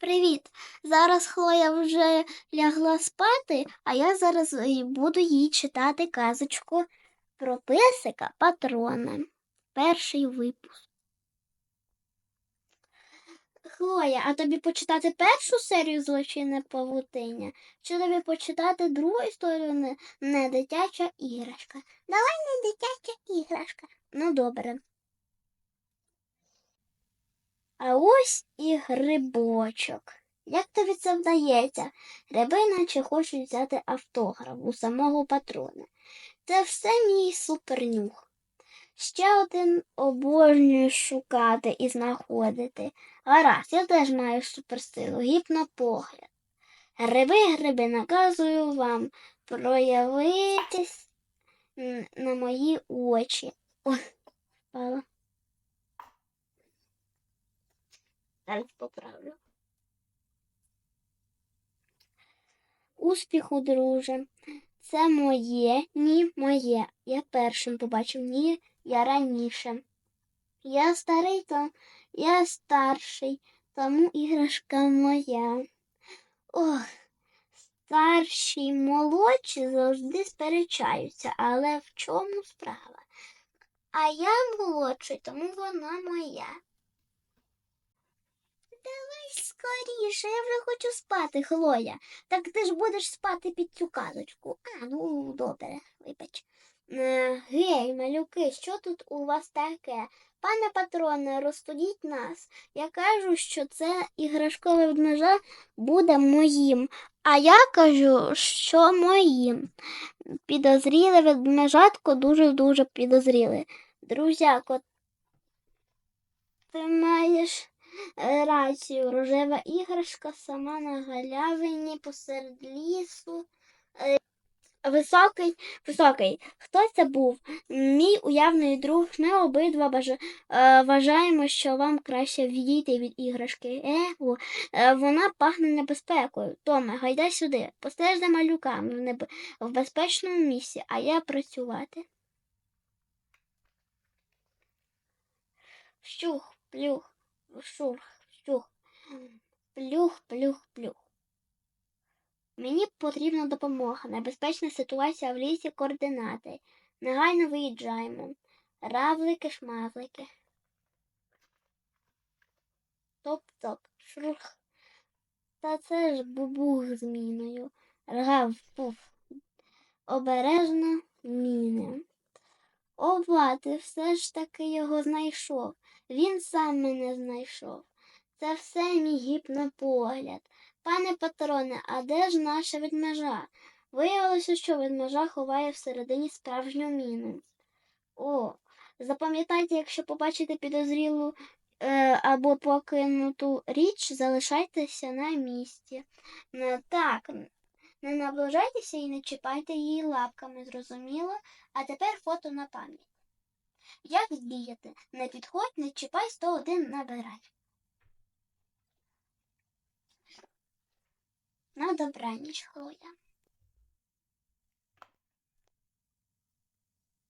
Привіт! Зараз Хлоя вже лягла спати, а я зараз буду їй читати казочку про песика патрона. Перший випуск. Хлоя, а тобі почитати першу серію злочинне павутиння? Чи тобі почитати другу історію не дитяча іграшка? Давай не дитяча іграшка. Ну, добре. А ось і грибочок. Як тобі це вдається? Гриби наче хочуть взяти автограф у самого патрона. Це все мій супернюх. Ще один обожнюю шукати і знаходити. Гаразд, я теж маю суперсилу, гіпнопогляд. Гриби, гриби, наказую вам проявитись на мої очі. Ой, впала. Зараз поправлю. Успіху, друже. Це моє, ні, моє. Я першим побачив, ні, я раніше. Я старий, то я старший, тому іграшка моя. Ох, старші й молодші завжди сперечаються, але в чому справа? А я молодший, тому вона моя. Скоріше, я вже хочу спати, Хлоя. Так ти ж будеш спати під цю казочку. А, ну добре, вибач. Е, гей, малюки, що тут у вас таке? Пане патроне, розсудіть нас. Я кажу, що це іграшкове ведмежа буде моїм, а я кажу, що моїм. Підозріле ведмежатко дуже-дуже підозріле. Друзяко, ти маєш рацію. Рожева іграшка сама на галявині посеред лісу. Е, Високий, високий. Хто це був? Мій уявний друг. Ми обидва бажа, е, вважаємо, що вам краще відійти від іграшки. Его, е, вона пахне небезпекою. Томе, гайдай сюди. Постеж за малюками в, небе, в безпечному місці, а я працювати. Щух, плюх, шух, щух, плюх, плюх, плюх. Мені потрібна допомога. Небезпечна ситуація в лісі координати. Негайно виїжджаємо. Равлики, шмавлики. Топ-топ. Шрух. Та це ж бубух з міною. Ргав, пуф. Обережно міни. Ова, ти все ж таки його знайшов. Він сам мене знайшов. Це все мій гіпнопогляд. Пане патроне, а де ж наша ведмежа? Виявилося, що ведмежа ховає всередині справжню міну. О, запам'ятайте, якщо побачите підозрілу е, або покинуту річ, залишайтеся на місці. Так, не наближайтеся і не чіпайте її лапками, зрозуміло? А тепер фото на пам'ять. Як діяти? Не підходь, не чіпай 101 набирай. На добраніч, Хлоя.